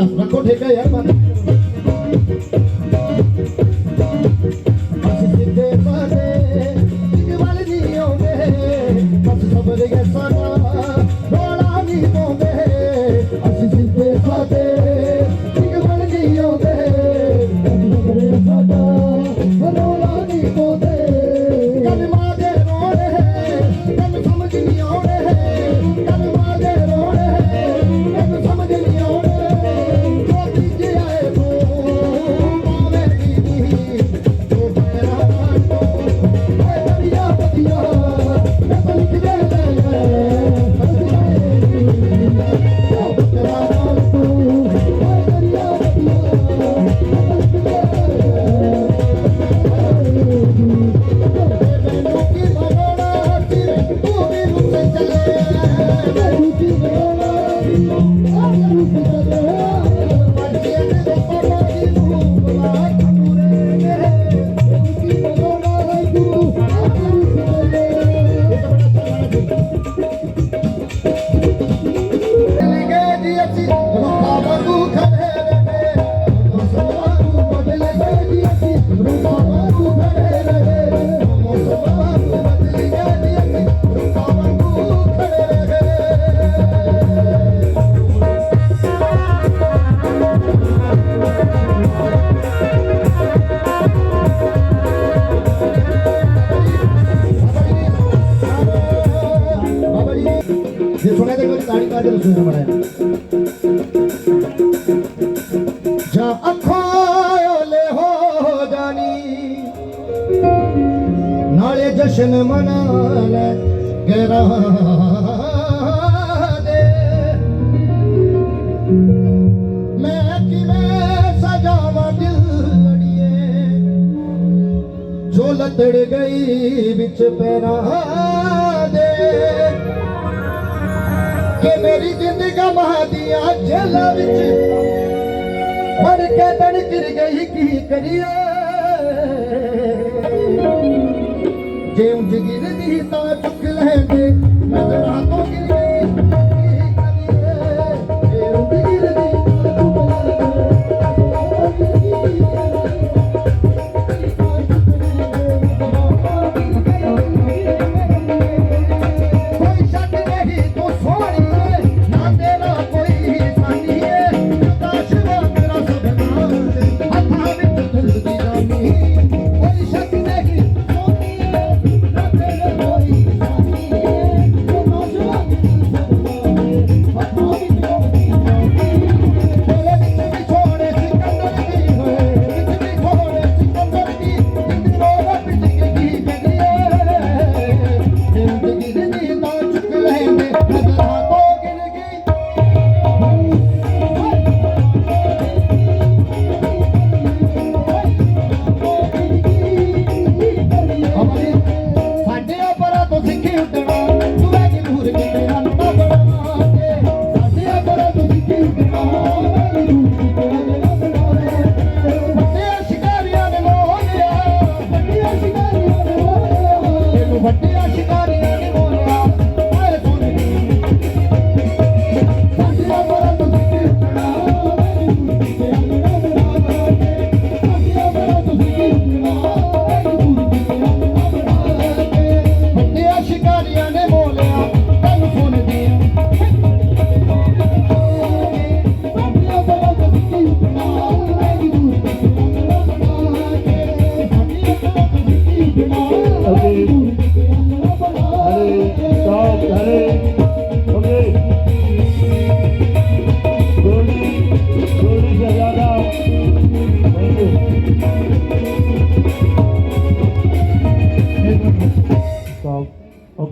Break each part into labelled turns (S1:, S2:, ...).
S1: ਰੱਖੋ ਠੇਕਾ ਯਾਰ ਬੰਦ। ਦਿਓ ਮਰੇ ਜਾਂ ਅੱਖਾਂ ਓਲੇ ਹੋ ਜਾਣੀ ਨਾਲੇ ਜਸ਼ਨ ਮਨਾਣਾ ਗਰਾ ਦੇ। ਮੈਂ ਕਿਵੇਂ ਸਜਾਵਾਂ ਦਿਲ ਅੜੀਏ ਜੋ ਲਤੜ ਗਈ ਵਿੱਚ ਪੈਰਾਂ ਦੇ। ਕੇ ਮੇਰੀ ਜ਼ਿੰਦਗਾ ਮਹਾਦੀਆਂ ਜੇਲਾਂ ਵਿੱਚ। ਬਣ ਕੇ ਤਣ ਕਿਰ ਗਈ, ਕੀ ਕਰੀਏ? ਜੇ ਉਂਝ ਗਿਰਦੀ ਤਾਂ ਚੁੱਕ ਲੈਂਦੇ।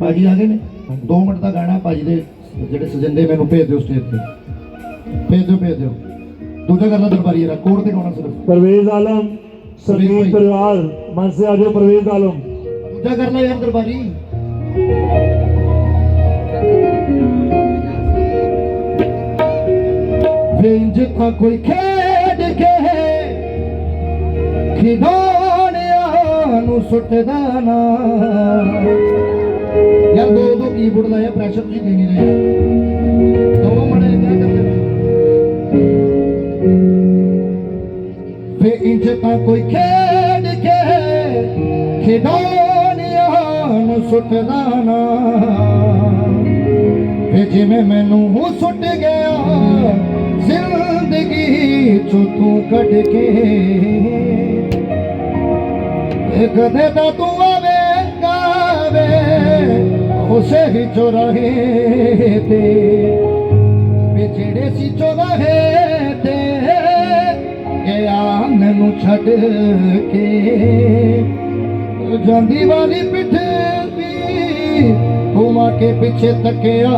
S1: ਭਾਜੀ ਆ ਗਏ ਨੇ। 2 ਮਿੰਟ ਦਾ ਗਾਣਾ ਭਾਜੀ ਦੇ ਜਿਹੜੇ ਸਜੰਦੇ ਮੈਨੂੰ ਭੇਜ ਦਿਓ ਸਟੇਜ ਤੇ। ਭੇਜ ਦਿਓ ਭੇਜ ਦਿਓ। ਦੂਜਾ ਕਰਨਾ ਦਰਬਾਰੀ ਰਾ ਕੋੜ ਤੇ ਗਾਉਣਾ ਸਿਰਫ।
S2: ਪਰਵੇਜ਼ ਆਲਮ ਸੰਦੀਪ ਪਰਿਵਾਰ ਮਨ ਸੇ ਆਜੋ ਪਰਵੇਜ਼ ਆਲਮ।
S1: ਦੂਜਾ ਕਰਨਾ ਯਾਰ ਦਰਬਾਰੀ। ਵੇਂਜ ਤਾਂ ਕੋਈ ਖੇਡ ਕੇ ਖਿਡੌਣਿਆਂ ਨੂੰ ਸੁੱਟਦਾ ਨਾ। ਦੋ ਦੋ ਕੀਬੋਰਡ ਪ੍ਰੈਸ਼ਰ ਤੁਸੀਂ ਦੇ ਨਹੀਂ ਰਹੇ ਦੋ ਮੜੇ ਕਿਆ ਕਰਦੇ ਵੇ ਇੰਜ ਤਾਂ ਕੋਈ ਖੇਡ ਕੇ ਖਿਡੌਣਿਆਂ ਨੂੰ ਸੁੱਟਦਾ ਨਾ। ਵੇ ਜਿਵੇਂ ਮੈਨੂੰ ਸੁੱਟ ਗਿਆ, ਜ਼ਿੰਦਗੀ ਚੋਂ ਤੂੰ ਕੱਢ ਕੇ। ਕਦੇ ਤਾਂ ਤੂੰ ਉਸੇ ਹੀ ਚੁਰਾਹੇ ਤੇ ਵੇ ਜਿਹੜੇ ਸੀ ਚੁਰਾਹੇ ਤੇ ਗਿਆ ਮੈਨੂੰ ਛੱਡ ਕੇ ਜਾਂਦੀ ਵਾਲੀ ਪਿੱਠ ਵੀ ਘੁਮਾ ਕੇ ਪਿੱਛੇ ਤੱਕਿਆ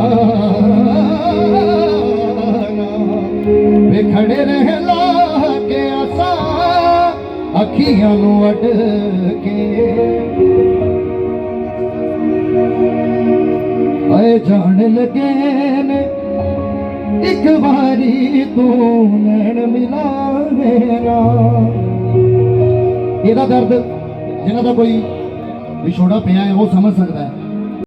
S1: ਵੇ ਖੜੇ ਰਹਿ ਲਾ ਕੇ ਆਸਾ, ਅੱਖੀਆਂ ਨੂੰ ਅੱਡ ਕੇ। ਜਾਣ ਲੱਗੇ ਨੇ, ਇੱਕ ਵਾਰੀ ਤੂੰ ਨੈਣ ਮਿਲਾਵੇਂਗਾ ਇਹਦਾ ਦਰਦ ਜਿਹਨਾਂ ਦਾ ਕੋਈ ਵਿਛੋੜਾ ਪਿਆ ਹੈ, ਉਹ ਸਮਝ ਸਕਦਾ ਹੈ।